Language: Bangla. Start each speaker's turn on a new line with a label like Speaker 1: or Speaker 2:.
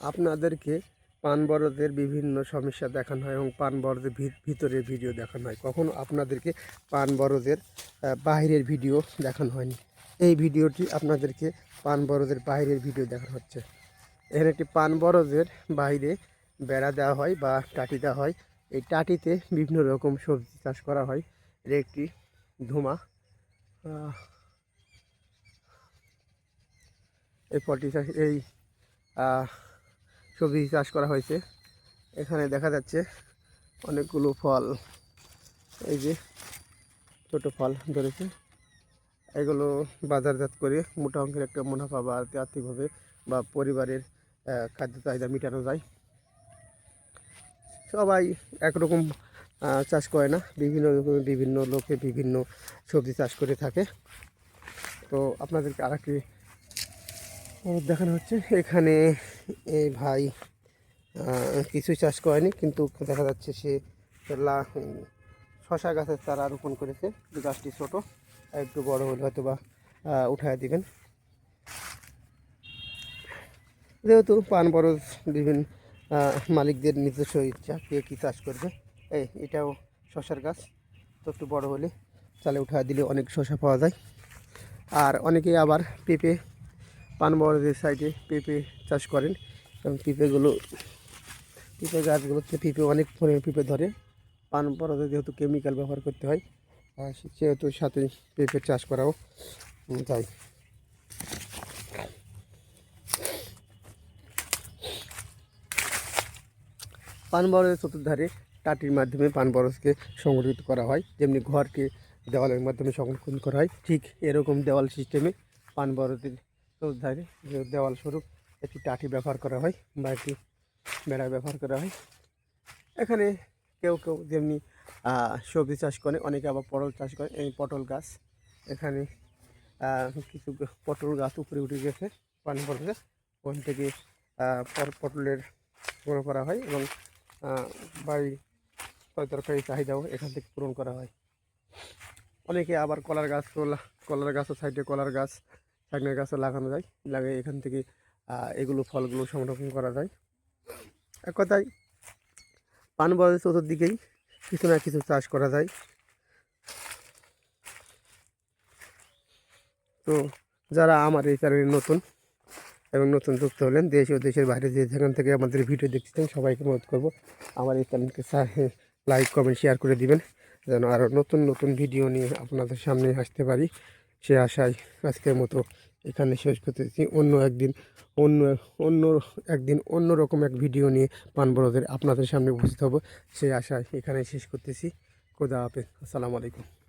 Speaker 1: আপনাদেরকে পান বড়দের বিভিন্ন সমস্যা দেখানো হয় এবং পান বড়দের ভি- ভিতরে ভিডিও দেখানো হয়। কখনো আপনাদেরকে পান বড়দের আহ, বাইরের ভিডিও দেখানো হয়নি। এই ভিডিওটি আপনাদেরকে পান বড়দের বাইরের ভিডিও দেখানো হচ্ছে। এখানে একটি পান বড়দের বাইরে বেড়া দেওয়া হয় বা টাটি দেওয়া হয়। এই টাটিতে বিভিন্ন রকম সবজি চাষ করা হয়। এর একটি ধুমা এই ফলটি চাষ এই সবজি চাষ করা হয়েছে। এখানে দেখা যাচ্ছে অনেকগুলো ফল। এই যে ছোট ফল ধরেছে। এগুলো বাজারজাত করে মোটা অঙ্কের একটা মুনাফা বা আর্থিকভাবে বা পরিবারের খাদ্য চাহিদা মেটানো যায়। সবাই একরকম চাষ করে না। বিভিন্ন বিভিন্ন লোকে বিভিন্ন সবজি চাষ করে থাকে। তো আপনাদেরকে আর একটি খবর দেখানো হচ্ছে। এখানে এই ভাই কিছুই চাষ করেনি, কিন্তু দেখা যাচ্ছে সে লা শশা গাছের চারা রোপণ করেছে। গাছটি ছোট একটু বড় হলে হয়তো বা উঠায় দিবেন। যেহেতু পান বরজ বিভিন্ন মালিকদের নিজস্ব ইচ্ছা, কে কী চাষ করবে, এই এটাও শশার গাছ। তো একটু বড় হলে, চালে উঠায় দিলে অনেক শশা পাওয়া যায়। আর অনেকেই আবার পেঁপে পান বড়দের সাইডে পেঁপে চাষ করেন এবং পেঁপেগুলো, পেঁপে গাছগুলোতে পেঁপে অনেক পরিমাণে পেঁপে ধরে। পান বড়দের যেহেতু কেমিক্যাল ব্যবহার করতে হয়, আর সেহেতু সাথে পেঁপে চাষ করাও যায়। পান বরজের চতুর্ধারে টাটির মাধ্যমে পান বরজকে সংরক্ষিত করা হয়, যেমনি ঘরকে দেওয়ালের মাধ্যমে সংরক্ষণ করা হয়। ঠিক এরকম দেওয়াল সিস্টেমে পান চতুর্ধারে যে দেওয়াল স্বরূপ, একটি টাটি ব্যবহার করা হয় বা একটি বেড়া ব্যবহার করা হয়। এখানে কেউ কেউ যেমনি সবজি চাষ করে, অনেকে আবার পটল চাষ করে। এই পটল গাছ, এখানে কিছু পটল গাছ উপরে উঠে গেছে, পানি পড়ছে। ওখান থেকে পটলের সংগ্রহ করা হয় এবং বাড়ির বাড়ি তরকারি চাহিদাও এখান থেকে পূরণ করা হয়। অনেকে আবার কলার গাছ, কলা- কলার গাছও সাইডে কলার গাছ শাকনের গাছও লাগানো যায়, লাগিয়ে এখান থেকে এগুলো ফলগুলো সংরক্ষণ করা যায়। এক কথায়, পান বরজের চতুর্দিকেই কিছু না কিছু চাষ করা যায়। তো, যারা আমার এই চ্যানেলে নতুন এবং নতুন যুক্ত হলেন, দেশ ও দেশের বাইরে যে যেখান থেকে আমাদের ভিডিও দেখতেছেন সবাইকে অনুরোধ করব আমার এই চ্যানেলকে লাইক, কমেন্ট, শেয়ার করে দিবেন, যেন আরও নতুন নতুন ভিডিও নিয়ে আপনাদের সামনে আসতে পারি। সে আশায় আজকের মতো এখানে শেষ করতেছি। অন্য একদিন, অন্য অন্য একদিন অন্য রকম এক ভিডিও নিয়ে পানবড়দের আপনাদের সামনে উপস্থিত হব। সেই আশায় এখানে শেষ করতেছি। খোদা হাফেজ। আসসালামু আলাইকুম।